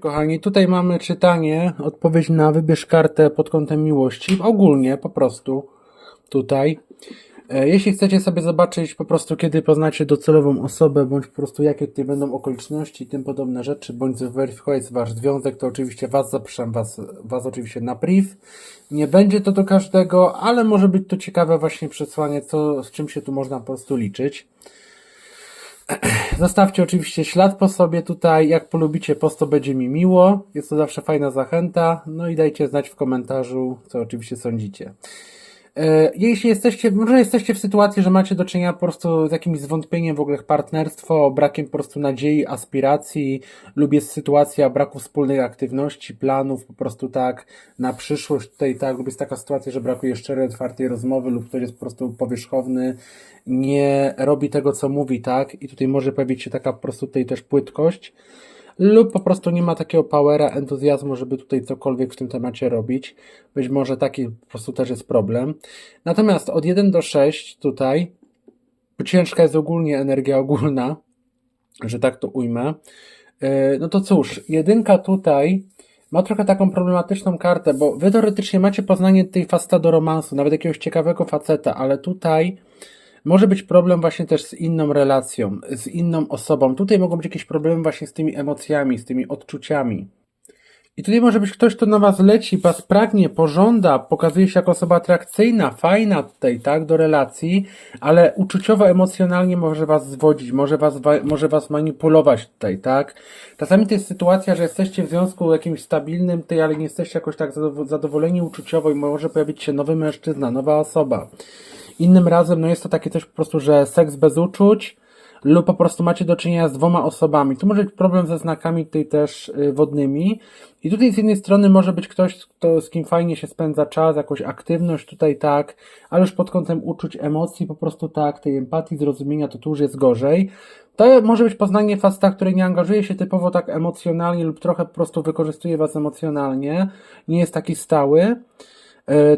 Kochani, tutaj mamy czytanie, odpowiedź na wybierz kartę pod kątem miłości. Ogólnie, po prostu, tutaj. E, Jeśli chcecie sobie zobaczyć po prostu, kiedy poznacie docelową osobę, bądź po prostu jakie tutaj będą okoliczności i tym podobne rzeczy, bądź zweryfikować wasz związek, to oczywiście was zapraszam, was, was oczywiście na priv. Nie będzie to do każdego, ale może być to ciekawe właśnie przesłanie, co, z czym się tu można po prostu liczyć. Zostawcie oczywiście ślad po sobie tutaj. Jak polubicie post, to będzie mi miło. Jest to zawsze fajna zachęta. No i dajcie znać w komentarzu, co oczywiście sądzicie. E, Jeśli jesteście, może jesteście w sytuacji, że macie do czynienia po prostu z jakimś zwątpieniem w ogóle partnerstwo, brakiem po prostu nadziei, aspiracji, lub jest sytuacja braku wspólnej aktywności, planów, po prostu tak na przyszłość tutaj tak, lub jest taka sytuacja, że brakuje szczerej, otwartej rozmowy, lub ktoś jest po prostu powierzchowny, nie robi tego, co mówi, tak, i tutaj może pojawić się taka po prostu tutaj też płytkość, lub po prostu nie ma takiego powera, entuzjazmu, żeby tutaj cokolwiek w tym temacie robić. Być może taki po prostu też jest problem. Natomiast od 1 do 6 tutaj, ciężka jest ogólnie energia ogólna, że tak to ujmę. Yy, No to cóż, jedynka tutaj ma trochę taką problematyczną kartę, bo wy teoretycznie macie poznanie tej fasta do romansu, nawet jakiegoś ciekawego faceta, ale tutaj może być problem właśnie też z inną relacją, z inną osobą. Tutaj mogą być jakieś problemy właśnie z tymi emocjami, z tymi odczuciami. I tutaj może być ktoś, kto na was leci, was pragnie, pożąda, pokazuje się jako osoba atrakcyjna, fajna tutaj, tak, do relacji, ale uczuciowo, emocjonalnie może was zwodzić, może was, wa- może was manipulować tutaj, tak. Czasami to jest sytuacja, że jesteście w związku jakimś stabilnym, tutaj, ale nie jesteście jakoś tak zadow- zadowoleni uczuciowo i może pojawić się nowy mężczyzna, nowa osoba. Innym razem, no jest to takie coś po prostu, że seks bez uczuć, lub po prostu macie do czynienia z dwoma osobami. Tu może być problem ze znakami tutaj też y, wodnymi. I tutaj z jednej strony może być ktoś, kto, z kim fajnie się spędza czas, jakąś aktywność tutaj tak, ale już pod kątem uczuć, emocji, po prostu tak, tej empatii, zrozumienia, to tu już jest gorzej. To może być poznanie fasta, który nie angażuje się typowo tak emocjonalnie lub trochę po prostu wykorzystuje was emocjonalnie, nie jest taki stały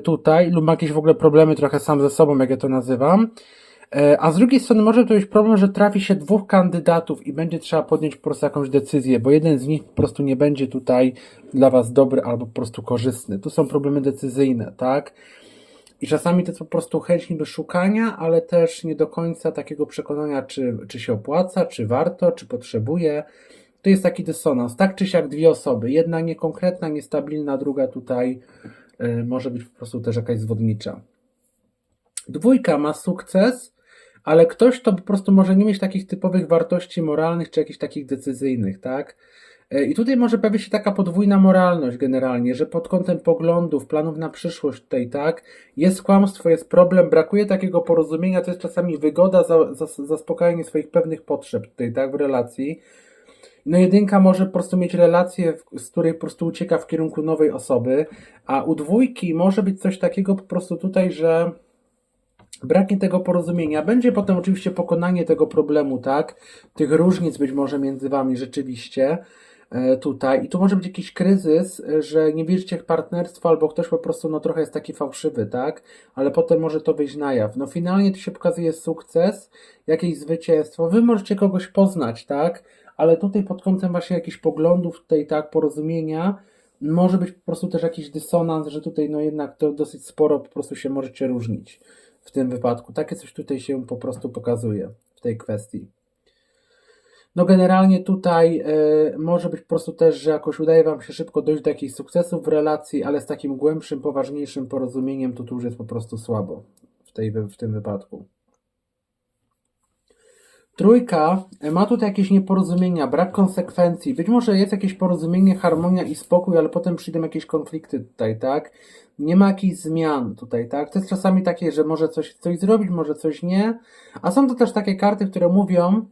tutaj, lub ma jakieś w ogóle problemy trochę sam ze sobą, jak ja to nazywam. E, A z drugiej strony może to być problem, że trafi się dwóch kandydatów i będzie trzeba podjąć po prostu jakąś decyzję, bo jeden z nich po prostu nie będzie tutaj dla Was dobry albo po prostu korzystny. Tu są problemy decyzyjne, tak? I czasami to jest po prostu chęć niby szukania, ale też nie do końca takiego przekonania, czy, czy się opłaca, czy warto, czy potrzebuje. To jest taki dysonans. Tak czy siak dwie osoby. Jedna niekonkretna, niestabilna, druga tutaj może być po prostu też jakaś zwodnicza. Dwójka ma sukces, ale ktoś to po prostu może nie mieć takich typowych wartości moralnych czy jakichś takich decyzyjnych, tak? E, I tutaj może pojawić się taka podwójna moralność generalnie, że pod kątem poglądów, planów na przyszłość tutaj, tak? Jest kłamstwo, jest problem, brakuje takiego porozumienia, to jest czasami wygoda, za, za, zaspokajanie swoich pewnych potrzeb tutaj, tak? W relacji. No jedynka może po prostu mieć relację, z której po prostu ucieka w kierunku nowej osoby, a u dwójki może być coś takiego po prostu tutaj, że braknie tego porozumienia. Będzie potem oczywiście pokonanie tego problemu, tak? Tych różnic być może między wami rzeczywiście e, tutaj. I tu może być jakiś kryzys, e, że nie wierzycie w partnerstwo, albo ktoś po prostu no trochę jest taki fałszywy, tak? Ale potem może to wyjść na jaw. No finalnie tu się pokazuje sukces, jakieś zwycięstwo. Wy możecie kogoś poznać, tak? Ale tutaj pod kątem właśnie jakichś poglądów, tutaj tak, porozumienia, może być po prostu też jakiś dysonans, że tutaj no jednak to dosyć sporo po prostu się możecie różnić w tym wypadku. Takie coś tutaj się po prostu pokazuje w tej kwestii. No generalnie tutaj e, może być po prostu też, że jakoś udaje Wam się szybko dojść do jakichś sukcesów w relacji, ale z takim głębszym, poważniejszym porozumieniem to tu już jest po prostu słabo w, tej, w tym wypadku. Trójka e, ma tutaj jakieś nieporozumienia, brak konsekwencji. Być może jest jakieś porozumienie, harmonia i spokój, ale potem przyjdą jakieś konflikty tutaj, tak? Nie ma jakichś zmian tutaj, tak? To jest czasami takie, że może coś, coś zrobić, może coś nie. A są to też takie karty, które mówią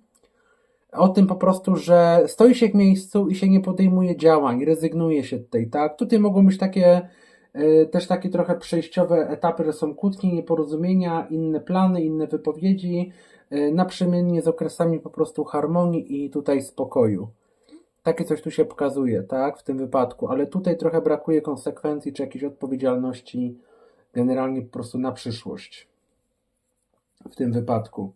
o tym po prostu, że stoi się w miejscu i się nie podejmuje działań, rezygnuje się tutaj, tak? Tutaj mogą być takie też takie trochę przejściowe etapy, że są kłótnie, nieporozumienia, inne plany, inne wypowiedzi, e, naprzemiennie z okresami po prostu harmonii i tutaj spokoju. Takie coś tu się pokazuje, tak, w tym wypadku, ale tutaj trochę brakuje konsekwencji czy jakiejś odpowiedzialności generalnie po prostu na przyszłość w tym wypadku.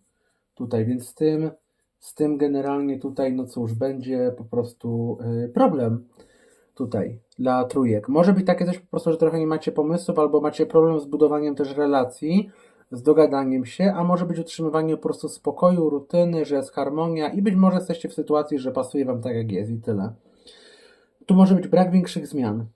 Tutaj, więc z tym, z tym generalnie tutaj, no cóż, będzie po prostu y, problem tutaj dla trójek. Może być takie coś po prostu, że trochę nie macie pomysłów, albo macie problem z budowaniem też relacji, z dogadaniem się, a może być utrzymywanie po prostu spokoju, rutyny, że jest harmonia i być może jesteście w sytuacji, że pasuje wam tak jak jest i tyle. Tu może być brak większych zmian.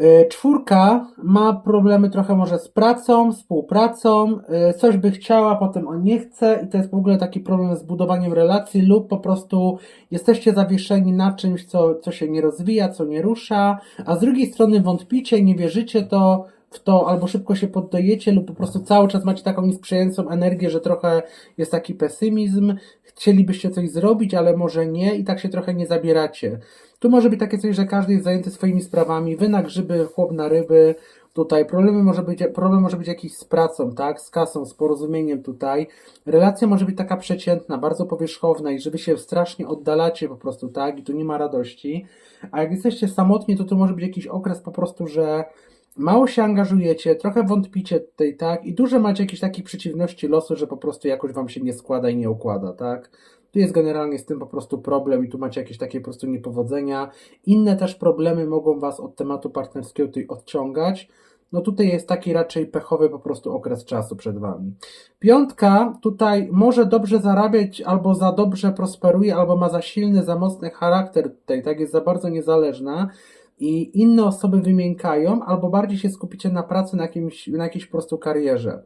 Y, Czwórka ma problemy trochę może z pracą, współpracą, y, coś by chciała, potem on nie chce i to jest w ogóle taki problem z budowaniem relacji lub po prostu jesteście zawieszeni na czymś, co, co się nie rozwija, co nie rusza, a z drugiej strony wątpicie, nie wierzycie to, w to, albo szybko się poddajecie lub po prostu cały czas macie taką niesprzyjającą energię, że trochę jest taki pesymizm, chcielibyście coś zrobić, ale może nie i tak się trochę nie zabieracie. Tu może być takie coś, że każdy jest zajęty swoimi sprawami, wy na grzyby, chłop na ryby, tutaj problemy może być, problem może być jakiś z pracą, tak, z kasą, z porozumieniem tutaj. Relacja może być taka przeciętna, bardzo powierzchowna i że wy się strasznie oddalacie po prostu, tak, i tu nie ma radości. A jak jesteście samotni, to tu może być jakiś okres po prostu, że mało się angażujecie, trochę wątpicie tutaj, tak? I duże macie jakieś takie przeciwności losu, że po prostu jakoś wam się nie składa i nie układa, tak? Tu jest generalnie z tym po prostu problem i tu macie jakieś takie po prostu niepowodzenia. Inne też problemy mogą was od tematu partnerskiego tutaj odciągać. No tutaj jest taki raczej pechowy po prostu okres czasu przed wami. Piątka tutaj może dobrze zarabiać, albo za dobrze prosperuje, albo ma za silny, za mocny charakter tutaj, tak? Jest za bardzo niezależna i inne osoby wymiękają, albo bardziej się skupicie na pracy, na, jakimś, na jakiejś po prostu karierze.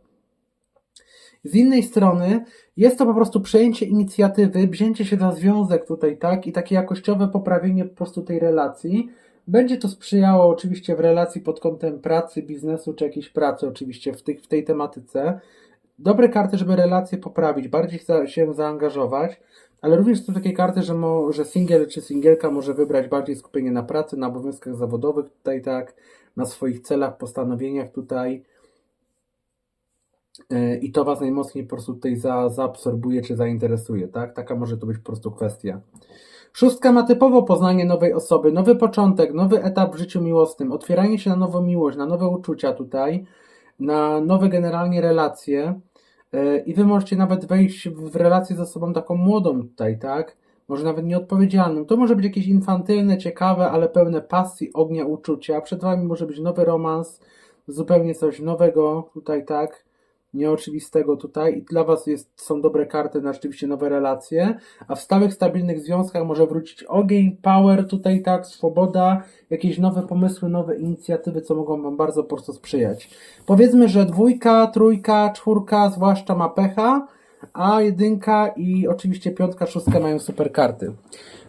Z innej strony jest to po prostu przejęcie inicjatywy, wzięcie się za związek tutaj, tak, i takie jakościowe poprawienie po prostu tej relacji. Będzie to sprzyjało oczywiście w relacji pod kątem pracy, biznesu czy jakiejś pracy oczywiście w, tych, w tej tematyce. Dobre karty, żeby relacje poprawić, bardziej się zaangażować, ale również są takie karty, że, mo, że singiel czy singielka może wybrać bardziej skupienie na pracy, na obowiązkach zawodowych tutaj, tak, na swoich celach, postanowieniach tutaj. Yy, I to Was najmocniej po prostu tutaj za, zaabsorbuje czy zainteresuje, tak? Taka może to być po prostu kwestia. Szóstka ma typowo poznanie nowej osoby, nowy początek, nowy etap w życiu miłosnym, otwieranie się na nową miłość, na nowe uczucia tutaj, na nowe generalnie relacje. Yy, I Wy możecie nawet wejść w relację ze sobą taką młodą tutaj, tak? Może nawet nieodpowiedzialną. To może być jakieś infantylne, ciekawe, ale pełne pasji, ognia, uczucia. Przed Wami może być nowy romans, zupełnie coś nowego tutaj, tak? Nieoczywistego tutaj i dla Was jest, są dobre karty na rzeczywiście nowe relacje, a w stałych, stabilnych związkach może wrócić ogień, power tutaj tak, swoboda, jakieś nowe pomysły, nowe inicjatywy, co mogą Wam bardzo po prostu sprzyjać. Powiedzmy, że dwójka, trójka, czwórka zwłaszcza ma pecha, a jedynka i oczywiście piątka, szóstka mają super karty.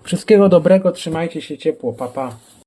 Wszystkiego dobrego, trzymajcie się ciepło, papa. Pa.